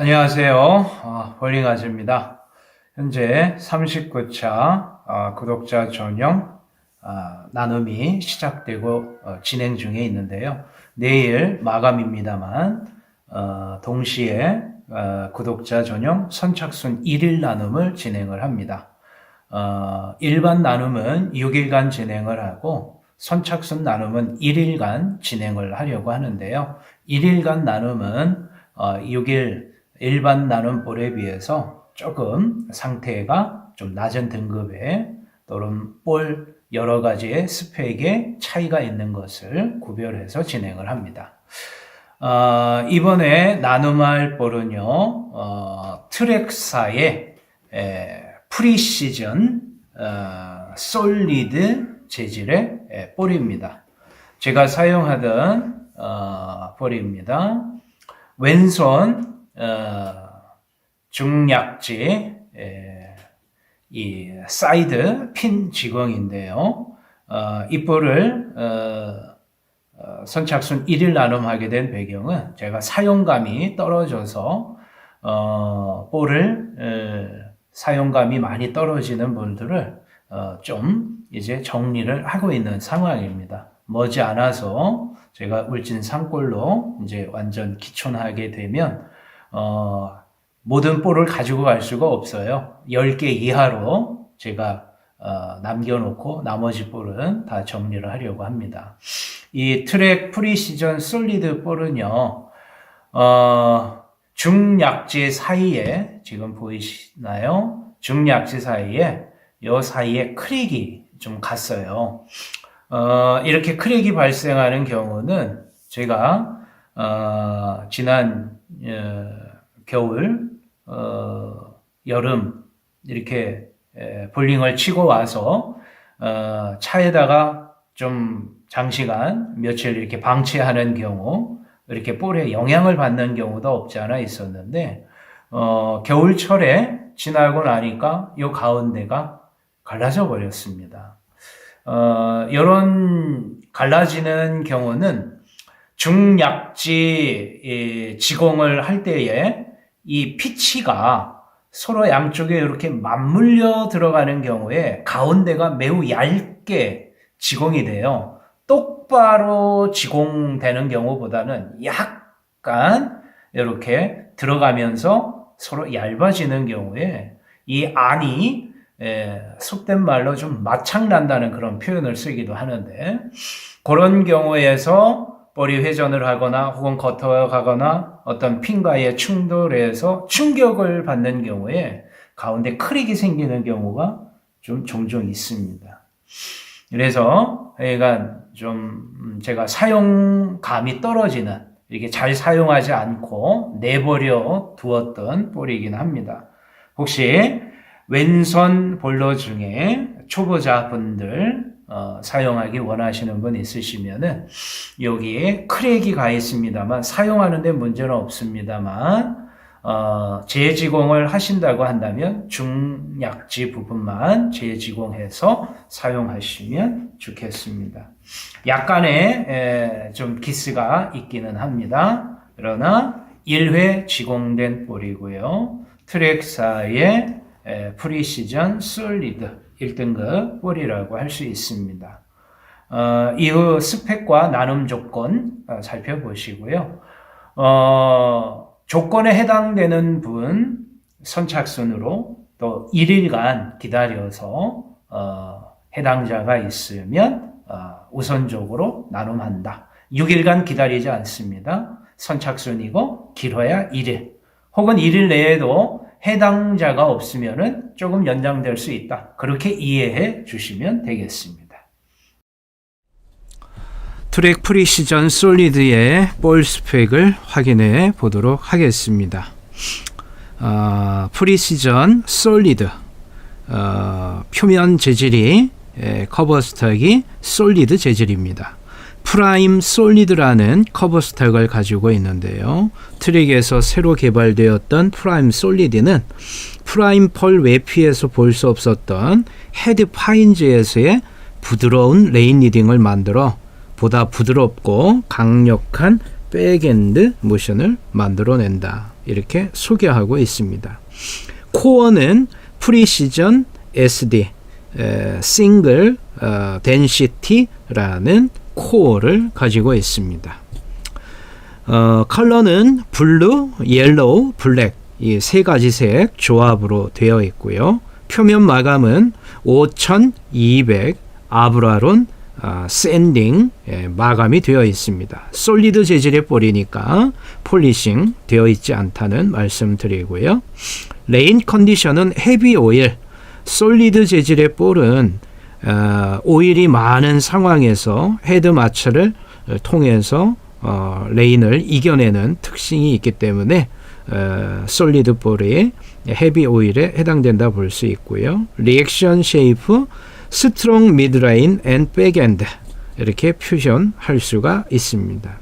안녕하세요. 어, 볼링 아즈입니다. 현재 39차 어, 구독자 전용 어, 나눔이 시작되고 어, 진행 중에 있는데요. 내일 마감입니다만 어, 동시에 어, 구독자 전용 선착순 1일 나눔을 진행을 합니다. 어, 일반 나눔은 6일간 진행을 하고 선착순 나눔은 1일간 진행을 하려고 하는데요. 1일간 나눔은 어, 6일 일반 나눔 볼에 비해서 조금 상태가 좀 낮은 등급의 또는 볼 여러 가지의 스펙에 차이가 있는 것을 구별해서 진행을 합니다. 어, 이번에 나눔할 볼은요, 어, 트랙사의 에, 프리시즌 어, 솔리드 재질의 에, 볼입니다. 제가 사용하던 어, 볼입니다. 왼손 어, 중약지 에, 이 사이드 핀. 어, 이 볼을 어, 어, 선착순 1일 나눔하게 된 배경은 제가 사용감이 떨어져서 어, 볼을 에, 사용감이 많이 떨어지는 분들을 어, 좀 이제 정리를 하고 있는 상황입니다. 머지 않아서 제가 울진 산골로 이제 완전 기촌하게 되면 어, 모든 볼을 가지고 갈 수가 없어요. 10개 이하로 제가 어, 남겨놓고 나머지 볼은 다 정리를 하려고 합니다. 이 트랙 프리시전 솔리드 볼은요, 어, 중약지 사이에, 지금 보이시나요? 중약지 사이에, 요 사이에 크랙이 좀 갔어요. 어, 이렇게 크랙이 발생하는 경우는 제가, 어, 지난, 어, 겨울, 어, 여름, 이렇게 에, 볼링을 치고 와서, 어, 차에다가 좀 장시간, 며칠 이렇게 방치하는 경우, 이렇게 볼에 영향을 받는 경우도 없지 않아 있었는데, 어, 겨울철에 지나고 나니까 요 가운데가 갈라져 버렸습니다. 어, 이런 갈라지는 경우는 중약지 이, 지공을 할 때에 이 피치가 서로 양쪽에 이렇게 맞물려 들어가는 경우에 가운데가 매우 얇게 지공이 돼요. 똑바로 지공되는 경우보다는 약간 이렇게 들어가면서 서로 얇아지는 경우에 이 안이 에, 속된 말로 좀 마창난다는 그런 표현을 쓰기도 하는데 그런 경우에서 볼이 회전을 하거나 혹은 겉어 가거나 어떤 핀과의 충돌에서 충격을 받는 경우에 가운데 크랙이 생기는 경우가 좀 종종 있습니다. 그래서 그러니까 좀 제가 사용감이 떨어지는 이렇게 잘 사용하지 않고 내버려 두었던 볼이긴 합니다. 혹시 왼손 볼러 중에 초보자분들 어, 사용하기 원하시는 분 있으시면은 여기에 크랙이 가 있습니다만 사용하는데 문제는 없습니다만 어, 재지공을 하신다고 한다면 중약지 부분만 재지공해서 사용하시면 좋겠습니다. 약간의 에, 좀 기스가 있기는 합니다. 그러나 1회 지공된 볼이고요. 트랙사의 에, 프리시전 솔리드 1등급 볼이라고 할 수 있습니다. 어, 이후 스펙과 나눔 조건 어, 살펴보시고요. 어, 조건에 해당되는 분 선착순으로 또 1일간 기다려서 어, 해당자가 있으면 어, 우선적으로 나눔한다. 6일간 기다리지 않습니다. 선착순이고 길어야 1일. 혹은 1일 내에도 해당자가 없으면은 조금 연장될 수 있다. 그렇게 이해해 주시면 되겠습니다. 트랙 프리시전 솔리드의 볼 스펙을 확인해 보도록 하겠습니다. 어, 프리시전 솔리드 어, 표면 재질이 에, 커버 스탁이 솔리드 재질입니다. 프라임 솔리드라는 커버 스택을 가지고 있는데요. 트랙에서 새로 개발되었던 프라임 솔리드는 프라임 펄 외피에서 볼 수 없었던 헤드 파인즈에서의 부드러운 레인 리딩을 만들어 보다 부드럽고 강력한 백엔드 모션을 만들어낸다. 이렇게 소개하고 있습니다. 코어는 프리시전 SD 에, 싱글 어, 덴시티라는 코어를 가지고 있습니다. 어, 컬러는 블루, 옐로우, 블랙 이 세 가지 색 조합으로 되어 있고요. 표면 마감은 5200 아브라론 아, 샌딩 예, 마감이 되어 있습니다. 솔리드 재질의 볼이니까 폴리싱 되어 있지 않다는 말씀드리고요. 레인 컨디션은 헤비 오일, 솔리드 재질의 볼은 어, 오일이 많은 상황에서 헤드 마찰을 통해서 어, 레인을 이겨내는 특징이 있기 때문에 어, 솔리드 볼이 헤비 오일에 해당된다 볼 수 있고요. 리액션 쉐이프 스트롱 미드라인 앤 백엔드 이렇게 표현할 수가 있습니다.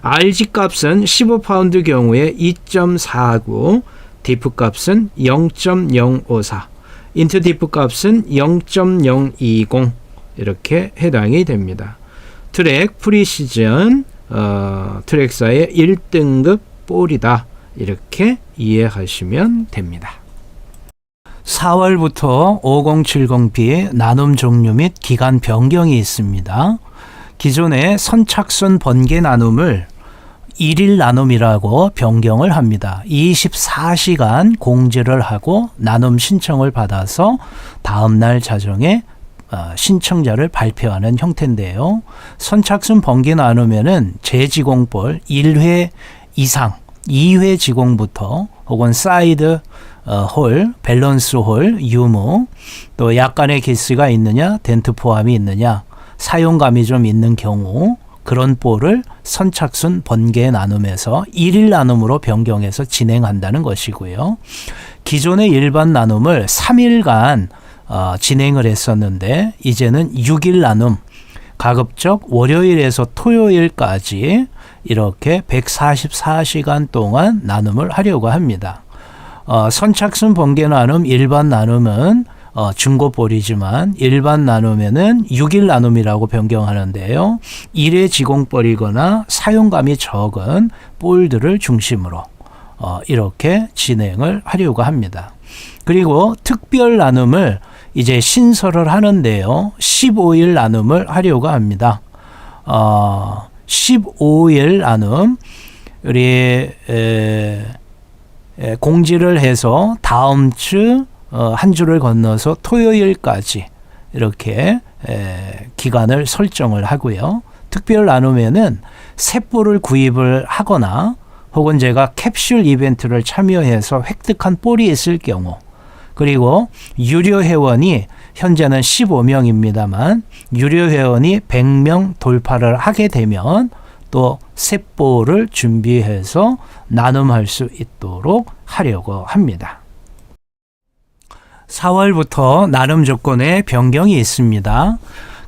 RG 값은 15파운드 경우에 2.49, 디프 값은 0.054, 인트 디프 값은 0.020 이렇게 해당이 됩니다. 트랙 프리시즌 어, 트랙사의 1등급 볼이다 이렇게 이해하시면 됩니다. 4월부터 5070B 나눔 종류 및 기간 변경이 있습니다. 기존의 선착순 번개 나눔을 1일 나눔이라고 변경을 합니다. 24시간 공지를 하고 나눔 신청을 받아서 다음 날 자정에 어, 신청자를 발표하는 형태인데요. 선착순 번개 나누면은 재지공볼 1회 이상 2회 지공부터 혹은 사이드 어, 홀, 밸런스 홀, 유무, 또 약간의 기스가 있느냐, 덴트 포함이 있느냐, 사용감이 좀 있는 경우 그런 볼을 선착순 번개 나눔에서 1일 나눔으로 변경해서 진행한다는 것이고요. 기존의 일반 나눔을 3일간 어, 진행을 했었는데 이제는 6일 나눔 가급적 월요일에서 토요일까지 이렇게 144시간 동안 나눔을 하려고 합니다. 어, 선착순 번개 나눔 일반 나눔은 어, 중고볼이지만 일반 나눔에는 6일 나눔이라고 변경하는데요. 1회 지공볼이거나 사용감이 적은 볼들을 중심으로 어, 이렇게 진행을 하려고 합니다. 그리고 특별 나눔을 이제 신설을 하는데요. 15일 나눔을 하려고 합니다. 어, 15일 나눔 우리 에, 에, 공지를 해서 다음 주 어, 한 주를 건너서 토요일까지 이렇게 에, 기간을 설정을 하고요. 특별 나눔에는 셋볼을 구입을 하거나 혹은 제가 캡슐 이벤트를 참여해서 획득한 볼이 있을 경우 그리고 유료 회원이 현재는 15명입니다만 유료 회원이 100명 돌파를 하게 되면 또 셋볼을 준비해서 나눔할 수 있도록 하려고 합니다. 4월부터 나눔 조건에 변경이 있습니다.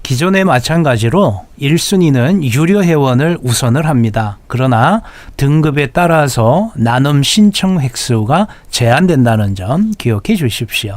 기존에 마찬가지로 1순위는 유료 회원을 우선을 합니다. 그러나 등급에 따라서 나눔 신청 획수가 제한된다는 점 기억해 주십시오.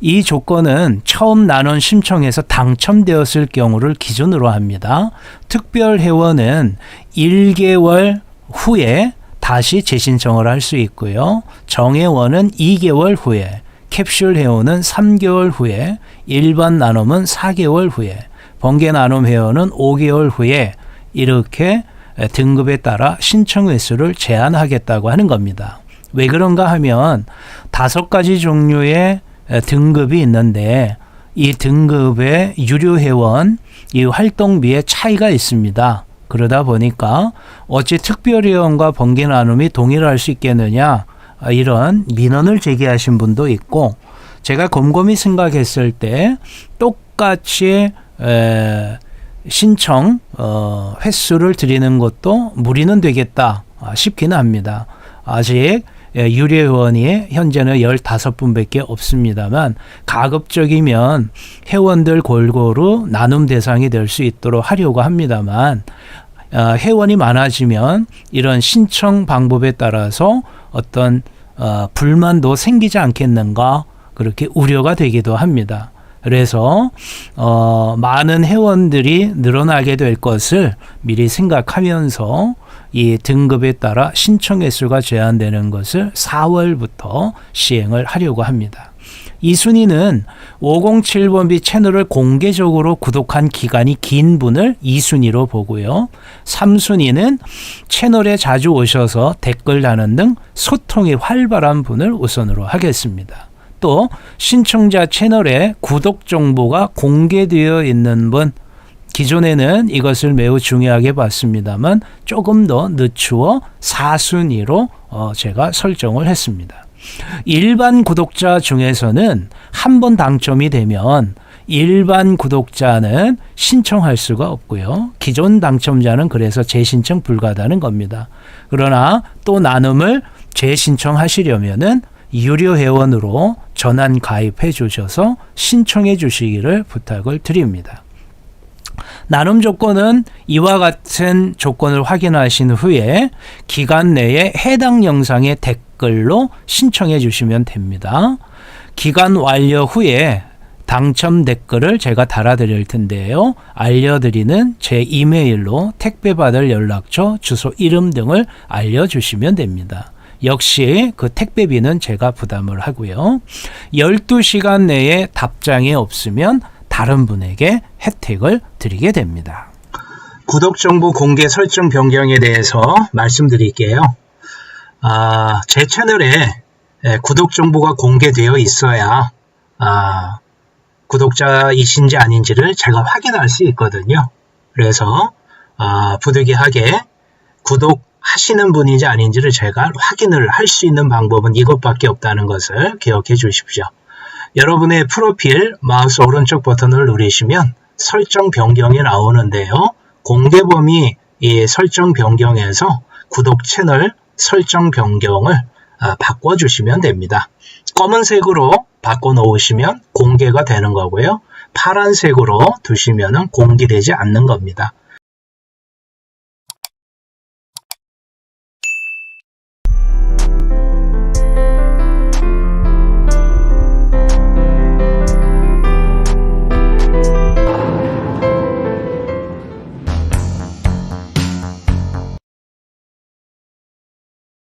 이 조건은 처음 나눔 신청에서 당첨되었을 경우를 기준으로 합니다. 특별 회원은 1개월 후에 다시 재신청을 할 수 있고요. 정회원은 2개월 후에, 캡슐 회원은 3개월 후에, 일반 나눔은 4개월 후에, 번개 나눔 회원은 5개월 후에 이렇게 등급에 따라 신청 횟수를 제한하겠다고 하는 겁니다. 왜 그런가 하면 다섯 가지 종류의 등급이 있는데 이 등급의 유료 회원 이 활동비의 차이가 있습니다. 그러다 보니까 어찌 특별 회원과 번개 나눔이 동일할 수 있겠느냐 이런 민원을 제기하신 분도 있고 제가 곰곰이 생각했을 때 똑같이 에, 신청 어, 횟수를 드리는 것도 무리는 되겠다 싶기는 합니다. 아직 예, 유료 회원이 현재는 15분밖에 없습니다만 가급적이면 회원들 골고루 나눔 대상이 될 수 있도록 하려고 합니다만 어, 회원이 많아지면 이런 신청 방법에 따라서 어떤 어, 불만도 생기지 않겠는가 그렇게 우려가 되기도 합니다. 그래서 어, 많은 회원들이 늘어나게 될 것을 미리 생각하면서 이 등급에 따라 신청 횟수가 제한되는 것을 4월부터 시행을 하려고 합니다. 이 순위는 507번비 채널을 공개적으로 구독한 기간이 긴 분을 2순위로 보고요. 3순위는 채널에 자주 오셔서 댓글 다는 등 소통이 활발한 분을 우선으로 하겠습니다. 또 신청자 채널에 구독 정보가 공개되어 있는 분 기존에는 이것을 매우 중요하게 봤습니다만 조금 더 늦추어 4순위로 어 제가 설정을 했습니다. 일반 구독자 중에서는 한 번 당첨이 되면 일반 구독자는 신청할 수가 없고요. 기존 당첨자는 그래서 재신청 불가하다는 겁니다. 그러나 또 나눔을 재신청하시려면은 유료 회원으로 전환 가입해 주셔서 신청해 주시기를 부탁을 드립니다. 나눔 조건은 이와 같은 조건을 확인하신 후에 기간 내에 해당 영상의 댓글 로 신청해 주시면 됩니다. 기간 완료 후에 당첨 댓글을 제가 달아드릴 텐데요. 알려드리는 제 이메일로 택배 받을 연락처, 주소, 이름 등을 알려주시면 됩니다. 역시 그 택배비는 제가 부담을 하고요. 12시간 내에 답장이 없으면 다른 분에게 혜택을 드리게 됩니다. 구독 정보 공개 설정 변경에 대해서 말씀드릴게요. 아, 제 채널에 예, 구독 정보가 공개되어 있어야 아, 구독자이신지 아닌지를 제가 확인할 수 있거든요. 그래서 아, 부득이하게 구독하시는 분인지 아닌지를 제가 확인을 할 수 있는 방법은 이것밖에 없다는 것을 기억해 주십시오. 여러분의 프로필 마우스 오른쪽 버튼을 누르시면 설정 변경이 나오는데요. 공개 범위 이 설정 변경에서 구독 채널 설정 변경을 아, 바꿔주시면 됩니다. 검은색으로 바꿔 놓으시면 공개가 되는 거고요. 파란색으로 두시면 공개되지 않는 겁니다.